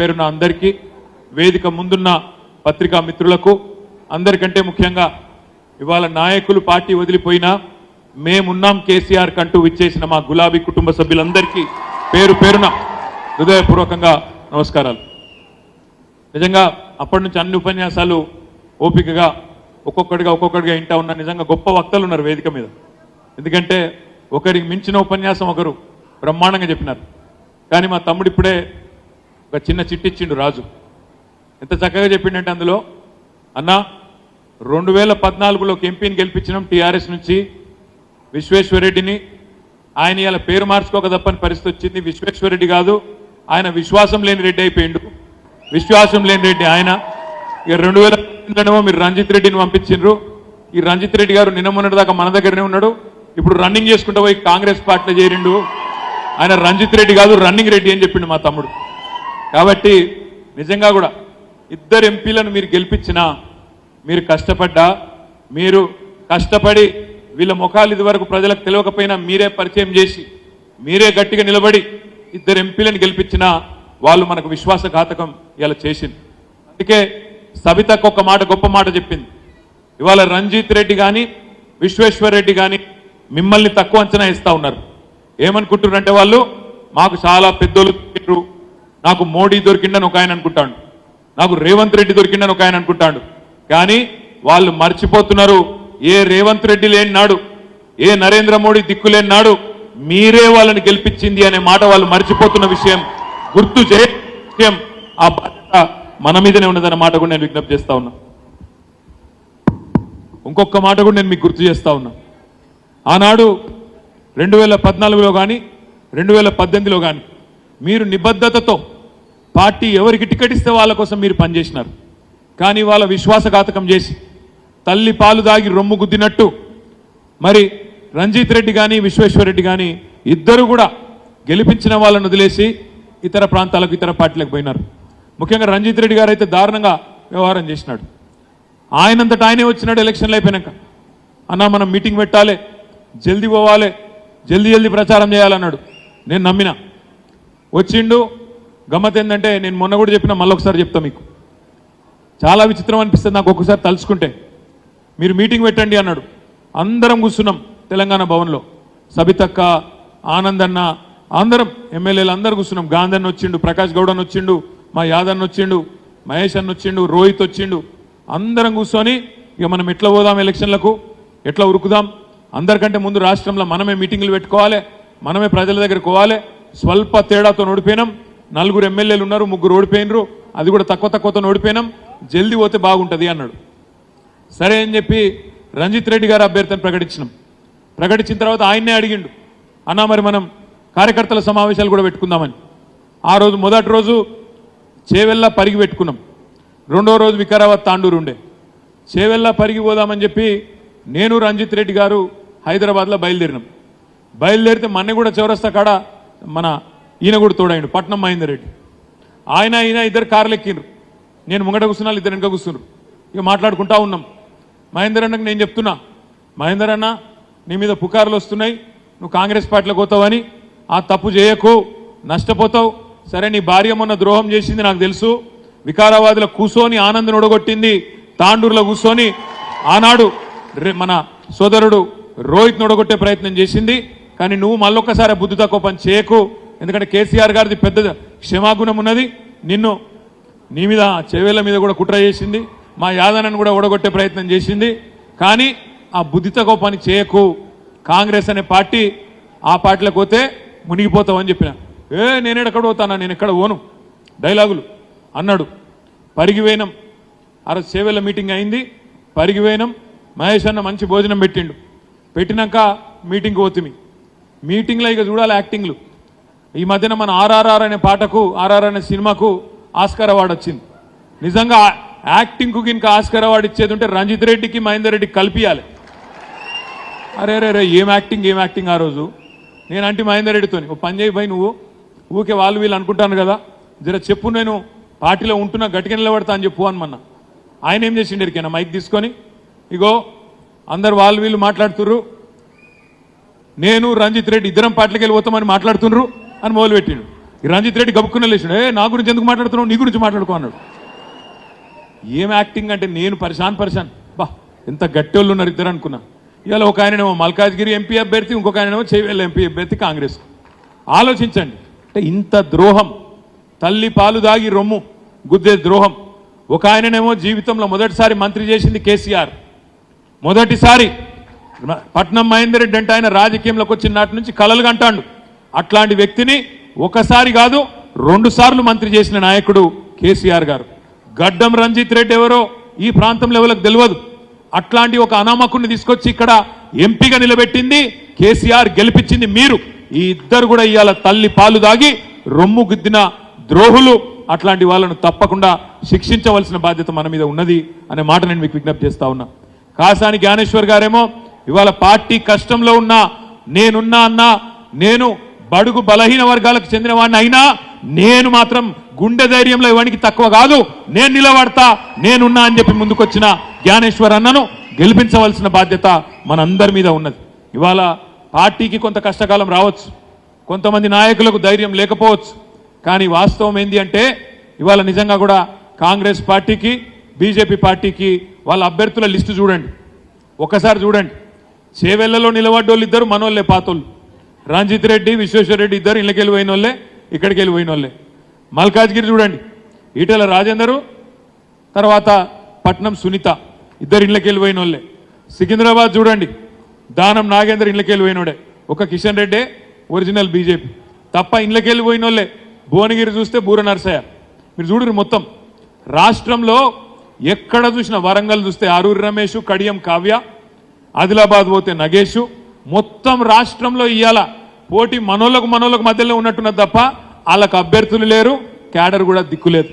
పేరున అందరికీ వేదిక ముందున్న పత్రికా మిత్రులకు అందరికంటే ముఖ్యంగా ఇవాళ నాయకులు పార్టీ వదిలిపోయినా మేమున్నాం కేసీఆర్ కంటూ విచ్చేసిన మా గులాబీ కుటుంబ సభ్యులందరికీ పేరు పేరున హృదయపూర్వకంగా నమస్కారాలు. నిజంగా అప్పటి నుంచి అన్ని ఉపన్యాసాలు ఓపికగా ఒక్కొక్కడిగా ఒక్కొక్కడిగా ఇంటా ఉన్న నిజంగా గొప్ప వక్తలు ఉన్నారు వేదిక మీద. ఎందుకంటే ఒకరికి మించిన ఉపన్యాసం ఒకరు బ్రహ్మాండంగా చెప్పినారు. కానీ మా తమ్ముడు ఇప్పుడే ఒక చిన్న చిట్టిచ్చిండు రాజు. ఎంత చక్కగా చెప్పిండంటే అందులో అన్నా రెండు వేల పద్నాలుగులో ఎంపీని గెలిపించినాం టీఆర్ఎస్ నుంచి. విశ్వేశ్వరరెడ్డిని ఆయన ఇలా పేరు మార్చుకోక తప్పని పరిస్థితి వచ్చింది. విశ్వేశ్వరరెడ్డి కాదు ఆయన విశ్వాసం లేని రెడ్డి అయిపోయిండు. విశ్వాసం లేని రెడ్డి ఆయన. ఇక రెండు వేల మీరు రంజిత్ రెడ్డిని పంపించిండ్రు. ఈ రంజిత్ రెడ్డి గారు నిన్న మొన్నటి దాకా మన దగ్గరనే ఉన్నాడు. ఇప్పుడు రన్నింగ్ చేసుకుంటూ పోయి కాంగ్రెస్ పార్టీలో చేరిండు. ఆయన రంజిత్ రెడ్డి కాదు రన్నింగ్ రెడ్డి అని చెప్పిండు మా తమ్ముడు. కాబట్టి నిజంగా కూడా ఇద్దరు ఎంపీలను మీరు గెలిపించినా మీరు కష్టపడ్డా మీరు కష్టపడి వీళ్ళ ముఖాలు ఇదివరకు ప్రజలకు తెలియకపోయినా మీరే పరిచయం చేసి మీరే గట్టిగా నిలబడి ఇద్దరు ఎంపీలను గెలిపించినా వాళ్ళు మనకు విశ్వాసఘాతకం ఇలా చేసింది. అందుకే సబితకు ఒక మాట గొప్ప మాట చెప్పింది. ఇవాళ రంజిత్ రెడ్డి కానీ విశ్వేశ్వర్ రెడ్డి కానీ మిమ్మల్ని తక్కువ అంచనా ఇస్తా ఉన్నారు. ఏమనుకుంటున్నారంటే వాళ్ళు మాకు చాలా పెద్దోళ్ళు నాకు మోడీ దొరికిండని ఒక ఆయన అనుకుంటాడు. నాకు రేవంత్ రెడ్డి దొరికిండని ఒక ఆయన అనుకుంటాడు. కానీ వాళ్ళు మర్చిపోతున్నారు. ఏ రేవంత్ రెడ్డి లేని నాడు ఏ నరేంద్ర మోడీ దిక్కులేని నాడు మీరే వాళ్ళని గెలిపించింది అనే మాట వాళ్ళు మర్చిపోతున్న విషయం గుర్తు చే విషయం ఆ బాధ్యత మన మీదనే ఉన్నదన్న మాట కూడా నేను విజ్ఞప్తి చేస్తా ఉన్నా. ఇంకొక మాట కూడా నేను మీకు గుర్తు చేస్తా ఉన్నా. ఆనాడు రెండు వేల పద్నాలుగులో కానీ రెండు వేల పద్దెనిమిదిలో కానీ మీరు నిబద్ధతతో పార్టీ ఎవరికి టికెట్ ఇస్తే వాళ్ళ కోసం మీరు పనిచేసినారు. కానీ వాళ్ళ విశ్వాసఘాతకం చేసి తల్లి పాలు దాగి రొమ్ము గుద్దినట్టు మరి రంజిత్ రెడ్డి కానీ విశ్వేశ్వరరెడ్డి కానీ ఇద్దరు కూడా గెలిపించిన వాళ్ళను వదిలేసి ఇతర ప్రాంతాలకు ఇతర పార్టీలకు పోయినారు. ముఖ్యంగా రంజిత్ రెడ్డి గారు అయితే దారుణంగా వ్యవహారం చేసినాడు. ఆయనంతటా ఆయనే వచ్చినాడు ఎలక్షన్లు అయిపోయినాక. అన్న మనం మీటింగ్ పెట్టాలి జల్దీ పోవాలి జల్దీ జల్దీ ప్రచారం చేయాలన్నాడు. నేను నమ్మిన. వచ్చిండు గమ్మత్ ఏంటంటే నేను మొన్న కూడా చెప్పిన మళ్ళీ ఒకసారి చెప్తా మీకు. చాలా విచిత్రం అనిపిస్తుంది నాకు ఒక్కసారి తలుచుకుంటే. మీరు మీటింగ్ పెట్టండి అన్నాడు. అందరం కూర్చున్నాం తెలంగాణ భవన్లో. సబితక్క ఆనందన్న అందరం ఎమ్మెల్యేలు అందరు కూర్చున్నాం. గాంధన్ వచ్చిండు ప్రకాష్ గౌడన్ వచ్చిండు మా యాదన్ వచ్చిండు మహేష్ అన్న వచ్చిండు రోహిత్ వచ్చిండు. అందరం కూర్చొని ఇక మనం ఎట్లా పోదాం ఎలక్షన్లకు? ఎట్లా ఉరుకుదాం? అందరికంటే ముందు రాష్ట్రంలో మనమే మీటింగ్లు పెట్టుకోవాలి మనమే ప్రజల దగ్గరికి పోవాలి స్వల్ప తేడాతో ఓడిపోయినాం నలుగురు ఎమ్మెల్యేలు ఉన్నారు ముగ్గురు ఓడిపోయినరు. అది కూడా తక్కువ తక్కువతో ఓడిపోయినాం. జల్దీ పోతే బాగుంటుంది అన్నాడు. సరే అని చెప్పి రంజిత్ రెడ్డి గారు అభ్యర్థిని ప్రకటించినాం. ప్రకటించిన తర్వాత ఆయన్నే అడిగిండు. అన్నా మరి మనం కార్యకర్తల సమావేశాలు కూడా పెట్టుకుందామని. ఆ రోజు మొదటి రోజు చేవెల్లా పరిగి పెట్టుకున్నాం. రెండో రోజు వికారాబాద్ తాండూరు ఉండే. చేవెల్లా పరిగి పోదామని చెప్పి నేను రంజిత్ రెడ్డి గారు హైదరాబాద్లో బయలుదేరినాం. బయలుదేరితే మొన్న కూడా చౌరస్తా కాడ మన ఈయన కూడా తోడైండు పట్నం మహేందర్ రెడ్డి ఆయన ఈయన ఇద్దరు కార్లు ఎక్కిండ్రు. నేను ముంగట కూర్చున్నాను ఇద్దరు వెనక కూర్చున్నారు. ఇక మాట్లాడుకుంటా ఉన్నాం. మహేందర్ అన్నకు నేను చెప్తున్నా మహేందర్ అన్న నీ మీద పుకార్లు వస్తున్నాయి నువ్వు కాంగ్రెస్ పార్టీలోకి పోతావని. ఆ తప్పు చేయకు నష్టపోతావు. సరే నీ భార్య మొన్న ద్రోహం చేసింది నాకు తెలుసు. వికారాబాద్లో కూసోని ఆనందం ఒడగొట్టింది తాండూరులో కూర్చొని ఆనాడు రే- మన సోదరుడు రోహిత్ నొడగొట్టే ప్రయత్నం చేసింది. కానీ నువ్వు మళ్ళొక్కసారి ఆ బుద్ధి తక్కువ పని చేయకు. ఎందుకంటే కేసీఆర్ గారిది పెద్ద క్షమాగుణం ఉన్నది. నిన్ను నీ మీద చెవేళ్ళ మీద కూడా కుట్ర చేసింది. మా యాదనను కూడా ఓడగొట్టే ప్రయత్నం చేసింది. కానీ ఆ బుద్ధితకో పని చేయకు. కాంగ్రెస్ అనే పార్టీ ఆ పార్టీలకు పోతే మునిగిపోతామని చెప్పిన. ఏ నేను ఎక్కడ పోతానా? నేను ఎక్కడ పోను? డైలాగులు. అన్నాడు. పరిగివేనం ఆ రోజు మీటింగ్ అయింది. పరిగివేనం మహేష్ అన్న మంచి భోజనం పెట్టిండు. పెట్టినాక మీటింగ్కి పోతుంది మీటింగ్లో ఇక చూడాలి యాక్టింగ్లు. ఈ మధ్యన మన ఆర్ఆర్ఆర్ అనే పాటకు ఆర్ఆర్ అనే సినిమాకు ఆస్కార్ అవార్డు వచ్చింది. నిజంగా యాక్టింగ్కు ఇంకా ఆస్కార్ అవార్డు ఇచ్చేది ఉంటే రంజిత్ రెడ్డికి మహేందర్ రెడ్డికి కలిపియాలి. అరే రే రే ఏం యాక్టింగ్ ఏం యాక్టింగ్ ఆ రోజు? నేనంటే మహేందర్ రెడ్డితో ఓ పని చేయి పోయి నువ్వు. ఊకే వాళ్ళు వీళ్ళు అనుకుంటాను కదా. జర చెప్పు నేను పార్టీలో ఉంటున్నా గట్టిగా నిలబడతా అని చెప్పు అనమన్నా ఆయన ఏం చేసిండు ఎరికైనా మైక్ తీసుకొని ఇగో అందరు వాళ్ళు వీళ్ళు మాట్లాడుతుర్రు. నేను రంజిత్ రెడ్డి ఇద్దరం పార్టీకి వెళ్ళి పోతామని మాట్లాడుతుండ్రు అని మొదలుపెట్టిండు. రంజిత్ రెడ్డి గబుక్కున్న లేచాడు. ఏ నా గురించి ఎందుకు మాట్లాడుతున్నావు? నీ గురించి మాట్లాడుకో అన్నాడు. ఏం యాక్టింగ్ అంటే నేను పరిశాన్ పరిశాన్. బా ఎంత గట్టోళ్ళు ఉన్నారు ఇద్దరు అనుకున్నా. ఇవాళ ఒక ఆయనేమో మల్కాజ్గిరి ఎంపీ అభ్యర్థి ఇంకొక ఆయనేమో చేవేళ్ళ ఎంపీ అభ్యర్థి కాంగ్రెస్. ఆలోచించండి. అంటే ఇంత ద్రోహం. తల్లి పాలు దాగి రొమ్ము. గుద్దే ద్రోహం. ఒక ఆయననేమో జీవితంలో మొదటిసారి మంత్రి చేసింది కేసీఆర్. మొదటిసారి పట్నం మహేందర్ రెడ్డి అంటే ఆయన రాజకీయంలోకి వచ్చిన నాటి నుంచి కలలు అంటాడు. అట్లాంటి వ్యక్తిని ఒకసారి కాదు రెండు సార్లు మంత్రి చేసిన నాయకుడు కేసీఆర్ గారు. గడ్డం రంజిత్ రెడ్డి ఎవరో ఈ ప్రాంతంలో ఎవరికి తెలియదు. అట్లాంటి ఒక అనామకుడిని తీసుకొచ్చి ఇక్కడ ఎంపీగా నిలబెట్టింది కేసీఆర్ గెలిపించింది మీరు. ఈ ఇద్దరు కూడా ఇవాళ తల్లి పాలు దాగి రొమ్ము గుద్దిన ద్రోహులు. అట్లాంటి వాళ్ళను తప్పకుండా శిక్షించవలసిన బాధ్యత మన మీద ఉన్నది అనే మాట నేను మీకు విజ్ఞప్తి చేస్తా ఉన్నా. కాసాని జ్ఞానేశ్వర్ గారేమో ఇవాళ పార్టీ కష్టంలో ఉన్నా నేనున్నా అన్నా నేను బడుగు బలహీన వర్గాలకు చెందిన వాడిని అయినా నేను మాత్రం గుండె ధైర్యంలో ఇవానికి తక్కువ కాదు. నేను నిలబడతా నేనున్నా అని చెప్పి ముందుకొచ్చిన జ్ఞానేశ్వర్ అన్నను గెలిపించవలసిన బాధ్యత మనందరి మీద ఉన్నది. ఇవాళ పార్టీకి కొంత కష్టకాలం రావచ్చు. కొంతమంది నాయకులకు ధైర్యం లేకపోవచ్చు. కానీ వాస్తవం ఏంటి అంటే ఇవాళ నిజంగా కూడా కాంగ్రెస్ పార్టీకి బీజేపీ పార్టీకి వాళ్ళ అభ్యర్థుల లిస్టు చూడండి. ఒకసారి చూడండి. చేవెళ్ళలో నిలబడ్డోళ్ళు ఇద్దరు మనోళ్ళే పాతోళ్ళు. రంజిత్ రెడ్డి విశ్వేశ్వర రెడ్డి ఇద్దరు ఇళ్ళకి పోయిన వాళ్ళే ఇక్కడికి వెళ్ళిపోయిన వాళ్ళే. మల్కాజ్గిరి చూడండి. ఈటల రాజేందరు తర్వాత పట్నం సునీత ఇద్దరు ఇళ్ళకి వెళ్ళిపోయిన వాళ్ళే. సికింద్రాబాద్ చూడండి. దానం నాగేందర్ ఇళ్ళకి పోయినోడే ఒక కిషన్ రెడ్డే ఒరిజినల్ బీజేపీ. తప్ప ఇళ్ళకి వెళ్ళిపోయిన వాళ్ళే. భువనగిరి చూస్తే బూర నరసయ్య. మీరు చూడరు మొత్తం. రాష్ట్రంలో ఎక్కడ చూసినా వరంగల్ చూస్తే ఆరూరి రమేష్ కడియం కావ్య ఆదిలాబాద్ పోతే నగేష్ మొత్తం రాష్ట్రంలో ఇవాళ పోటీ మనోళ్ళకు మనోళ్ళకు మధ్యలో ఉన్నట్టున్నది తప్ప వాళ్ళకు అభ్యర్థులు లేరు క్యాడర్ కూడా దిక్కులేదు.